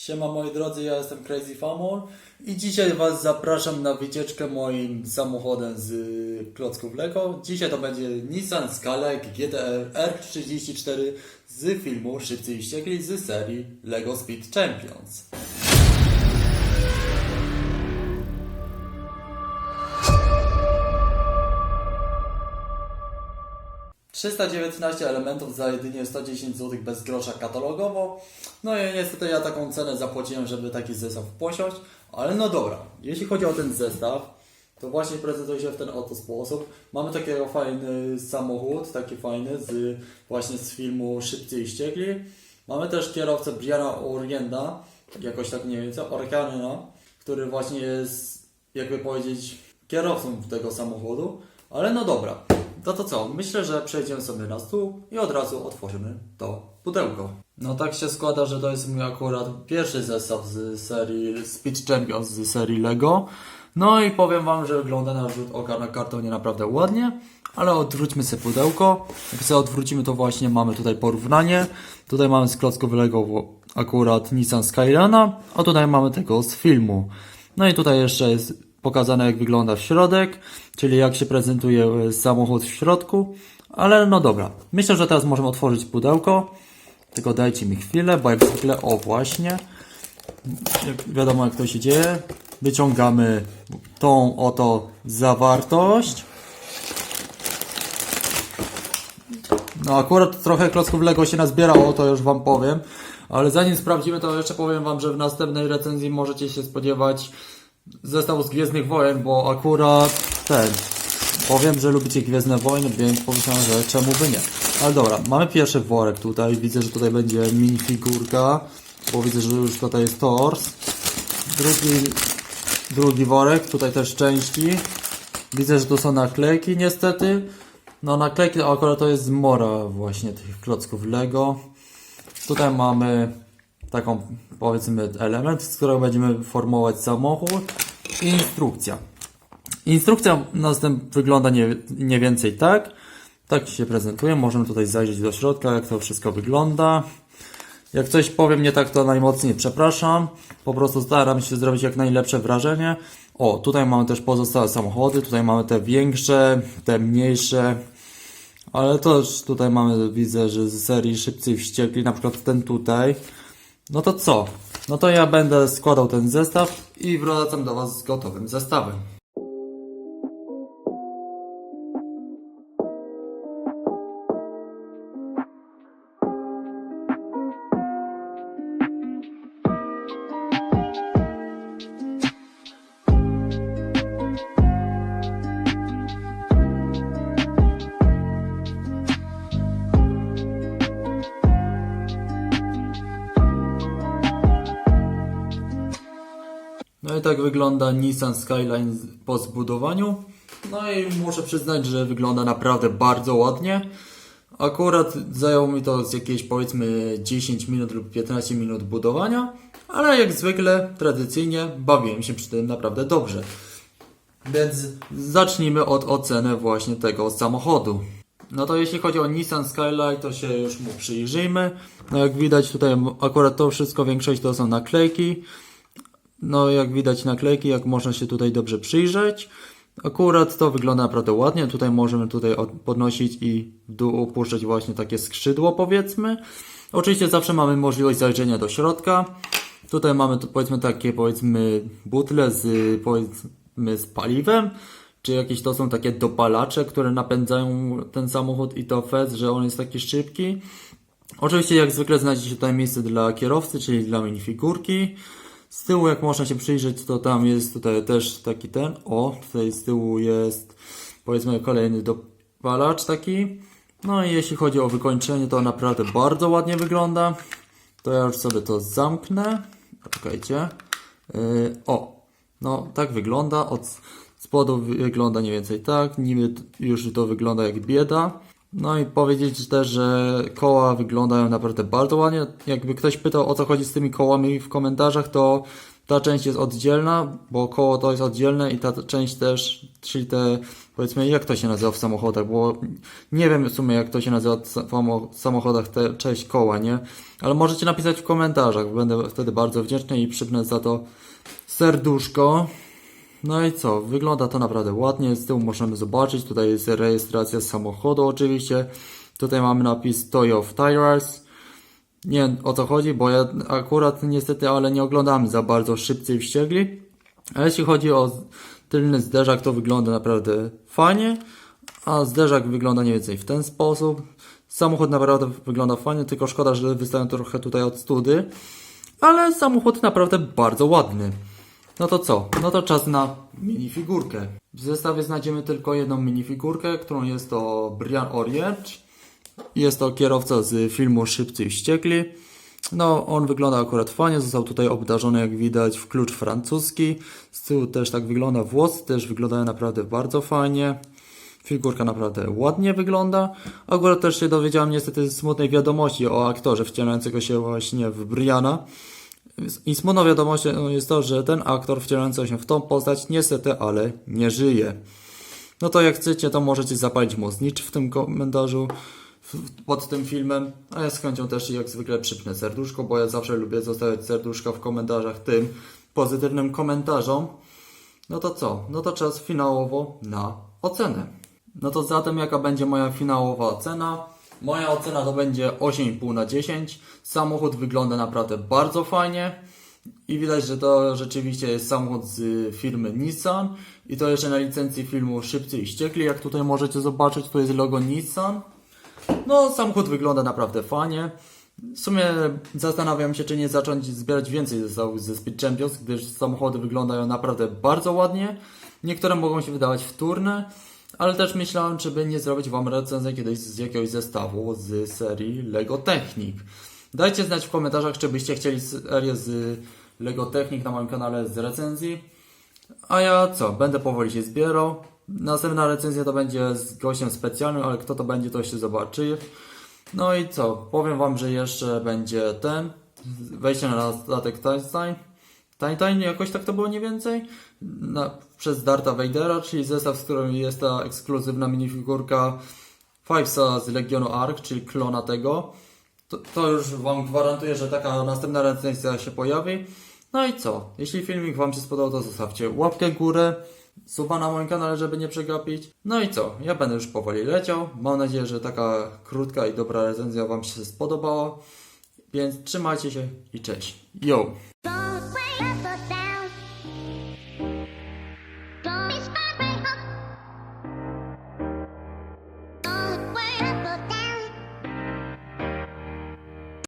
Siema moi drodzy, ja jestem Crazy Famor i dzisiaj Was zapraszam na wycieczkę moim samochodem z y, klocków Lego. Dzisiaj to będzie Nissan Scalek GTR R34 z filmu Szybcy i Ściekli z serii Lego Speed Champions. ...319 elementów za jedynie 110 zł bez grosza katalogowo. No i niestety ja taką cenę zapłaciłem, żeby taki zestaw posiąść. Ale no dobra, jeśli chodzi o ten zestaw, to właśnie prezentuje się w ten oto sposób. Mamy takiego fajny samochód, taki fajny, z, właśnie z filmu Szybcy i Ściekli. Mamy też kierowcę Briana Orienda, jakoś tak nie wiem co, Orkanina, który właśnie jest, jakby powiedzieć, kierowcą tego samochodu. Ale no dobra, to to co? Myślę, że przejdziemy sobie na stół i od razu otworzymy to pudełko. No tak się składa, że to jest mój akurat pierwszy zestaw z serii Speed Champions z serii Lego. No i powiem Wam, że wygląda na rzut oka na kartonie naprawdę ładnie, ale odwróćmy sobie pudełko. Jak sobie odwrócimy, to właśnie mamy tutaj porównanie. Tutaj mamy z klocków Lego akurat Nissan Skyrana, a tutaj mamy tego z filmu. No i tutaj jeszcze jest pokazane jak wygląda środek, czyli jak się prezentuje e, samochód w środku. Ale no dobra, myślę, że teraz możemy otworzyć pudełko. Tylko dajcie mi chwilę, bo jak zwykle, o właśnie, wiadomo jak to się dzieje, wyciągamy tą oto zawartość. No akurat trochę klocków Lego się nazbierało, to już Wam powiem. Ale zanim sprawdzimy, to jeszcze powiem Wam, że w następnej recenzji możecie się spodziewać zestawu z Gwiezdnych Wojen, bo akurat ten... Powiem, że lubicie Gwiezdne Wojny, więc pomyślałem, że czemu by nie. Ale dobra, mamy pierwszy worek tutaj. Widzę, że tutaj będzie minifigurka, bo widzę, że już tutaj jest tors. Drugi, drugi worek, tutaj też części. Widzę, że tu są naklejki niestety. No naklejki akurat to jest zmora właśnie tych klocków Lego. Tutaj mamy taką powiedzmy element, z którego będziemy formować samochód i instrukcja. Instrukcja następ wygląda nie, nie więcej tak. Tak się prezentuje. Możemy tutaj zajrzeć do środka, jak to wszystko wygląda. Jak coś powiem nie tak, to najmocniej przepraszam. Po prostu staram się zrobić jak najlepsze wrażenie. O, tutaj mamy też pozostałe samochody. Tutaj mamy te większe, te mniejsze. Ale też tutaj mamy, widzę, że z serii Szybcy Wściekli, na przykład ten tutaj. No to co? No to ja będę składał ten zestaw i wracam do Was z gotowym zestawem. No i tak wygląda Nissan Skyline po zbudowaniu. No i muszę przyznać, że wygląda naprawdę bardzo ładnie. Akurat zajęło mi to z jakieś powiedzmy 10 minut lub 15 minut budowania, ale jak zwykle, tradycyjnie, bawiłem się przy tym naprawdę dobrze. Więc zacznijmy od oceny właśnie tego samochodu. No to jeśli chodzi o Nissan Skyline, to się już mu przyjrzyjmy. No jak widać tutaj akurat to wszystko, większość to są naklejki. No, jak widać naklejki, jak można się tutaj dobrze przyjrzeć. Akurat to wygląda naprawdę ładnie. Tutaj możemy tutaj od- podnosić i w opuszczać właśnie takie skrzydło, powiedzmy. Oczywiście zawsze mamy możliwość zajrzenia do środka. Tutaj mamy powiedzmy takie powiedzmy butle z powiedzmy z paliwem. Czy jakieś to są takie dopalacze, które napędzają ten samochód i to fez, że on jest taki szybki. Oczywiście jak zwykle znajdzie się tutaj miejsce dla kierowcy, czyli dla minifigurki. Z tyłu, jak można się przyjrzeć, to tam jest tutaj też taki ten. O, tutaj z tyłu jest powiedzmy kolejny dopalacz taki. No i jeśli chodzi o wykończenie, to naprawdę bardzo ładnie wygląda. To ja już sobie to zamknę. Czekajcie. Yy, o, no tak wygląda. Od spodu wygląda mniej więcej tak. Niby już to wygląda jak bieda. No i powiedzieć też, że koła wyglądają naprawdę bardzo ładnie. Jakby ktoś pytał o co chodzi z tymi kołami w komentarzach, to ta część jest oddzielna, bo koło to jest oddzielne i ta część też, czyli te, powiedzmy, jak to się nazywa w samochodach, bo nie wiem w sumie jak to się nazywa w samo- w samochodach, te część koła, nie? Ale możecie napisać w komentarzach, będę wtedy bardzo wdzięczny i przypnę za to serduszko. No i co? Wygląda to naprawdę ładnie. Z tyłu możemy zobaczyć. Tutaj jest rejestracja samochodu oczywiście. Tutaj mamy napis Toy of Tires. Nie wiem o co chodzi, bo ja akurat niestety, ale nie oglądam za bardzo szybcy i wściekli. A jeśli chodzi o tylny zderzak, to wygląda naprawdę fajnie. A zderzak wygląda mniej więcej w ten sposób. Samochód naprawdę wygląda fajnie, tylko szkoda, że wystają trochę tutaj od study. Ale samochód naprawdę bardzo ładny. No to co? No to czas na minifigurkę. W zestawie znajdziemy tylko jedną minifigurkę, którą jest to Brian Oriench. Jest to kierowca z filmu Szybcy i Wściekli. No, on wygląda akurat fajnie, został tutaj obdarzony, jak widać, w klucz francuski. Z tyłu też tak wygląda, włosy też wyglądają naprawdę bardzo fajnie. Figurka naprawdę ładnie wygląda. Akurat też się dowiedziałem niestety smutnej wiadomości o aktorze wcielającego się właśnie w Briana. I smutną wiadomością jest to, że ten aktor wcielający się w tą postać niestety, ale nie żyje. No to jak chcecie, to możecie zapalić mu znicz w tym komentarzu pod tym filmem, a ja z chęcią też jak zwykle przypnę serduszko, bo ja zawsze lubię zostawiać serduszka w komentarzach tym pozytywnym komentarzom. No to co? No to czas finałowo na ocenę. No to zatem jaka będzie moja finałowa ocena? Moja ocena to będzie 8,5 na 10. Samochód wygląda naprawdę bardzo fajnie. I widać, że to rzeczywiście jest samochód z firmy Nissan. I to jeszcze na licencji filmu Szybcy i Ściekli. Jak tutaj możecie zobaczyć, tu jest logo Nissan. No, samochód wygląda naprawdę fajnie. W sumie zastanawiam się, czy nie zacząć zbierać więcej zestawów ze Speed Champions, gdyż samochody wyglądają naprawdę bardzo ładnie. Niektóre mogą się wydawać wtórne, ale też myślałem, czy by nie zrobić Wam recenzję kiedyś z jakiegoś zestawu z serii Lego Technik. Dajcie znać w komentarzach, czy byście chcieli serię z Lego Technik na moim kanale z recenzji. A ja co? Będę powoli się zbierał. Następna recenzja to będzie z gościem specjalnym, ale kto to będzie, to się zobaczy. No i co? Powiem Wam, że jeszcze będzie ten. Wejście na statek Titan. Titan, jakoś tak to było mniej więcej. Na, przez Darta Vadera, czyli zestaw, z którym jest ta ekskluzywna minifigurka Fivesa z Legionu Ark, czyli klona tego. To, to już Wam gwarantuję, że taka następna recenzja się pojawi. No i co? Jeśli filmik Wam się spodobał, to zostawcie łapkę górę, suba na moim kanale, żeby nie przegapić. No i co? Ja będę już powoli leciał. Mam nadzieję, że taka krótka i dobra recenzja Wam się spodobała. Więc trzymajcie się i cześć. Yo!